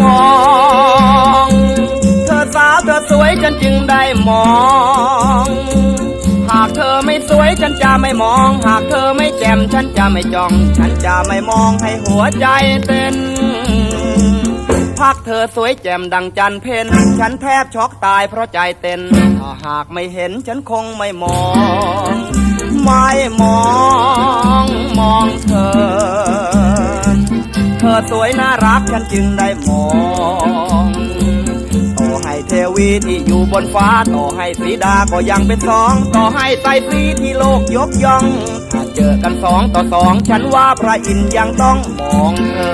มองเธอสาวเธอสวยฉันจึงได้มอง หากเธอไม่สวยฉันจะไม่มอง หากเธอไม่แจ่มฉันจะไม่จ้อง ฉันจะไม่มองให้หัวใจเต้นพักเธอสวยแจ่มดังจันเพนฉันแทบช็อกตายเพราะใจเต้นถ้าหากไม่เห็นฉันคงไม่มอง ไม่มอง อสวยน่ารักฉันจึงได้มองต่อให้เทวีที่อยู่บนฟ้า ต่อให้สีดาก็ยังเป็นสอง ต่อให้ไตรสีที่โลกยกย่อง ถ้าเจอกันสองต่อสอง ฉันว่าพระอินทร์ยังต้องมองเธอ